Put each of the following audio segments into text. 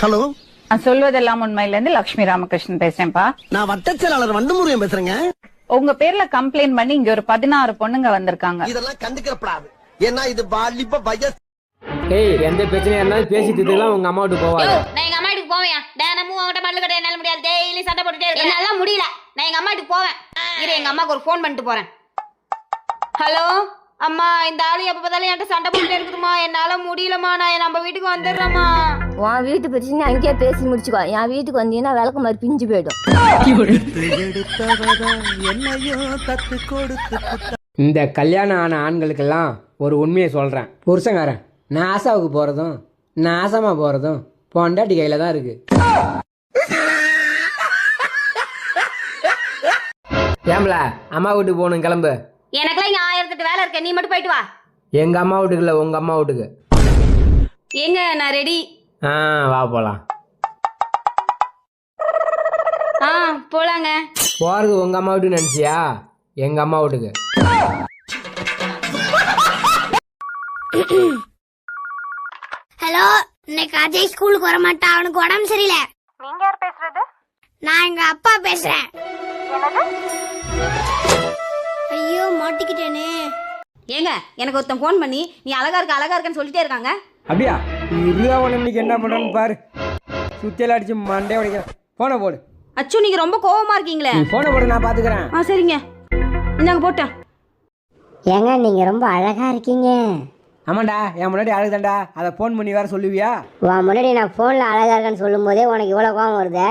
Hello. நான் சொல்வதெல்லாம் உண்மையில இருந்து லட்சுமி ராமகிருஷ்ணன் பேசுறேன்ப்பா நான் வட்டச் செயலாளர் வண்டமுருகன் பேசுறேங்க. உங்க பேர்ல கம்ப்ளைண்ட் பண்ணி இங்க ஒரு பதினாறு பொண்ணுங்க வந்திருக்காங்க. இதெல்லாம் கண்டுக்கிறப்படாது. ஏன்னா இது வாலிப வயசு. ஏய் எந்த பிரச்சனையா இருந்தாலும் பேசி தீர்த்துக்கலாம் உங்க அம்மா வீட்டு போவாங்க நான் எங்க அம்மா வீட்டுக்கு போவேன். தினமும் உங்ககிட்ட மல்லு கடை என்னால முடியாது. டெய்லி சண்டை போட்டுட்டே என்னால முடியல. நான் எங்க அம்மா வீட்டுக்கு போவேன். இரு எங்க அம்மாக்கு ஒரு ஃபோன் பண்ணிட்டு போறேன். ஹலோ? அம்மா இந்த ஆளு எப்ப பார்த்தாலும் என்கிட்ட சண்டை போட்டுட்டே இருக்குதுமா என்னால முடியலம்மா. நான் நம்ம வீட்டுக்கு வந்துடுறேம்மா. உன் வீட்டு பிரச்சனை அங்கேயே பேசி முடிச்சுக்கோ. என் வீட்டுக்கு வந்தீங்கன்னா விளக்கு மாதிரி பிஞ்சு போயிடும். இந்த கல்யாணம் ஆன ஆண்களுக்கெல்லாம் ஒரு உண்மையை சொல்றேன். புருஷங்காரன் நாசாவுக்கு போறதும் நாசமா போறதும் பொண்டாட்டி கையில தான் இருக்கு. ஏம்பல அம்மா வீட்டுக்கு போகணும் கிளம்பு. எனக்கெல்லாம் இங்க ஆயிரத்தெட்டு வேலை இருக்கு. நீ மட்டும் போயிட்டு வா. எங்க அம்மா வீட்டுக்கு இல்ல உங்க அம்மா வீட்டுக்கு. எங்க நான் ரெடி ஆ வா போலாம். ஆ போலாங்க. போறது உங்க அம்மா வீட்டுக்கு நினைச்சியா? எங்க அம்மா வீட்டுக்கு. ஹலோ இன்னைக்கு அஜய் ஸ்கூலுக்கு வர மாட்டான். அவனுக்கு உடம்பு சரியில்லை. நீங்க யார் பேசுறது? நான் எங்க அப்பா பேசுறேன். ஐயோ மாட்டிக்கிட்டேனே. ஏங்க எனக்கு ஒருத்தன் ஃபோன் பண்ணி நீ அழகா இருக்க அழகா இருக்கன்னு சொல்லிட்டே இருக்காங்க. அப்படியா? இருபது இன்னைக்கு என்ன பண்றான்னு பாரு. சுத்தியெல்லாம் அடிச்சு மண்டே உடைக்க போன போடு. அச்சு நீங்க ரொம்ப கோவமா இருக்கீங்களே. நீ போன போடு நான் பாத்துக்கிறேன். ஆ சரிங்க. இந்தாங்க போட்டேன் ஏங்க நீங்க ரொம்ப அழகா இருக்கீங்க. ஆமாண்டா என் முன்னாடி அழுதாண்டா அதை ஃபோன் பண்ணி வேற சொல்லுவியா? உன் முன்னாடி நான் போன்ல அழகா இருக்கேன்னு சொல்லும் போதே உனக்கு இவ்வளவு கோவம் வருது?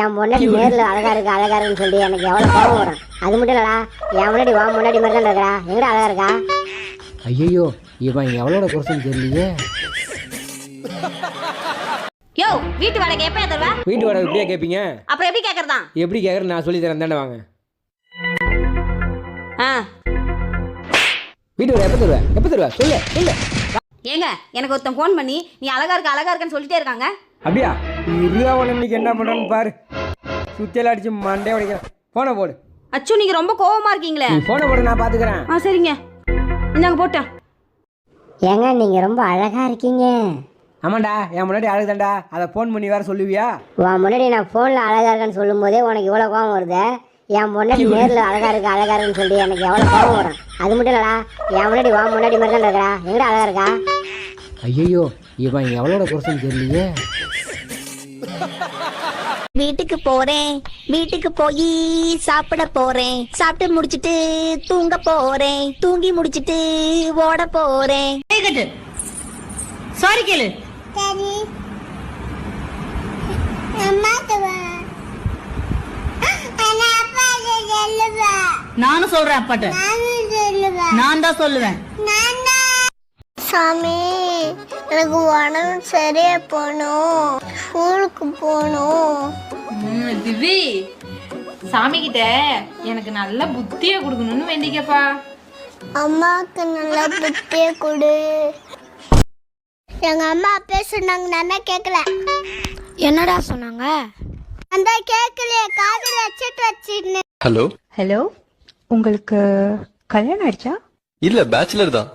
என் முன்னாடி நேர்ல அழகா இருக்கு அழகா இருக்குன்னு சொல்லி எனக்கு எவ்வளவு கோவம் வரும்? அது மட்டும் இல்லடா என் முன்னாடி உன் முன்னாடி மாதிரி தான் இருக்கா எங்கடா அழகா இருக்கா? ஐயோ இவன் எவ்வளோட குறைச்சல் தெரியலையே. யோ வீட்டு வாடகை எப்ப தருவ வீட்டு வாடகை இப்படியே கேட்பீங்க அப்புறம் எப்படி கேக்குறதா? எப்படி கேட்குறேன் நான் சொல்லி தரேன் தானே வாங்க. ஆ. வீட்டு வாடகை எப்போ தருவேன் எப்போ தருவேன் சொல்லு சொல்லு. ஏங்க எனக்கு ஒருத்தன் ஃபோன் பண்ணி நீ அழகா இருக்க அழகா இருக்கன்னு சொல்லிட்டே இருக்காங்க. அப்படியா? இருபது இன்னைக்கு என்ன பண்ணுறேன்னு பாரு. சுத்தியெல்லாம் அடிச்சு மண்டே உடைக்க போன போடு. அச்சு நீங்க ரொம்ப கோவமா இருக்கீங்களே. நீ போன போடு நான் பாத்துக்கிறேன். ஆ சரிங்க. இந்தாங்க போட்டேன் ஏங்க நீங்க ரொம்ப அழகா இருக்கீங்க. ஆமாண்டா என் முன்னாடி அழுதாண்டா அதை ஃபோன் பண்ணி வேற சொல்லுவியா? உன் முன்னாடி நான் போன்ல அழகா இருக்கேன்னு சொல்லும் போதே உனக்கு இவ்வளவு கோவம் வருது. என் முன்னாடி நேர்ல அழகா இருக்கு அழகா இருக்குன்னு சொல்லி எனக்கு எவ்வளவு கோவம் வரும். அது மட்டும் இல்லடா என் முன்னாடி உன் முன்னாடி மாதிரி தான் இருக்கா எங்கடா அழகா இருக்கா? ஐயோ இவன் எவ்வளோட குறைச்சல் தெரியலையே. வீட்டுக்கு போறேன் வீட்டுக்கு போய் சாப்பிட போறேன். சாப்பிட்டு முடிச்சிட்டு தூங்க போறேன். தூங்கி முடிச்சிட்டு ஓட போறேன். சாரி கேளு. நானும் சொல்றேன் அப்பாட்ட. நான் தான் சொல்லுவேன். சாமி எனக்கு உடம்பு சரியா போகணும். ஸ்கூலுக்கு போகணும். திவி சாமி கிட்ட எனக்கு நல்ல புத்திய கொடுக்கணும்னு வேண்டிக்கப்பா. அம்மாவுக்கு நல்ல புத்திய கொடு. எங்க அம்மா அப்பே சொன்னாங்க நானே கேட்கல என்னடா சொன்னாங்க? அந்த கேட்கலையே காதுல வச்சிட்டு வச்சிருந்தேன் ஹலோ ஹலோ உங்களுக்கு கல்யாணம் ஆயிடுச்சா? இல்ல பேச்சுலர் தான்.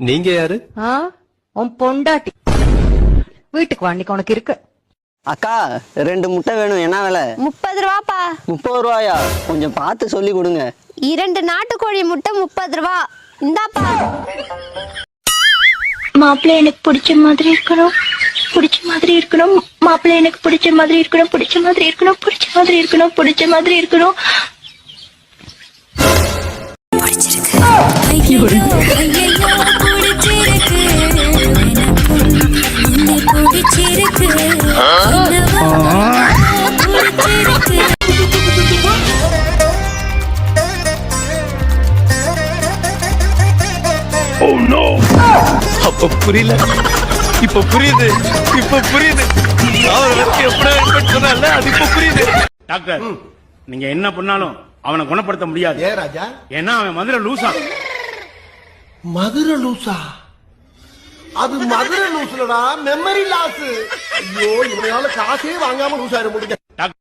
நீங்க யாரு? ஆ உன் பொண்டாட்டி. வீட்டுக்கு வாண்டிக்கு உனக்கு இருக்கு. அக்கா ரெண்டு முட்டை வேணும் என்ன விலை? முப்பது ரூபாப்பா. முப்பது ரூபாயா? கொஞ்சம் பார்த்து சொல்லி கொடுங்க. இரண்டு நாட்டுக்கோழி முட்டை முப்பது ரூபா. இந்தாப்பா. மாப்பிள்ளை எனக்கு பிடிச்ச மாதிரி இருக்கணும். பிடிச்ச மாதிரி இருக்கணும். மாப்பிள்ளை எனக்கு பிடிச்ச மாதிரி இருக்கணும். பிடிச்ச மாதிரி இருக்கணும். பிடிச்ச மாதிரி இருக்கணும். பிடிச்ச மாதிரி இருக்கணும். அப்ப புரியல. இப்ப புரியுது. இப்ப புரியுது. அவர் வரைக்கும் எப்படி சொன்னால அது இப்ப புரியுது. டாக்டர் நீங்க என்ன பண்ணாலும் அவனை குணப்படுத்த முடியாது. ஏ ராஜா? ஏன்னா அவன் மதுரை லூசா. மதுரை லூசா? அது மதுரை லூசுலடா மெமரி லாஸ் ஐயோ இவனால காசே வாங்காம லூசா இருக்க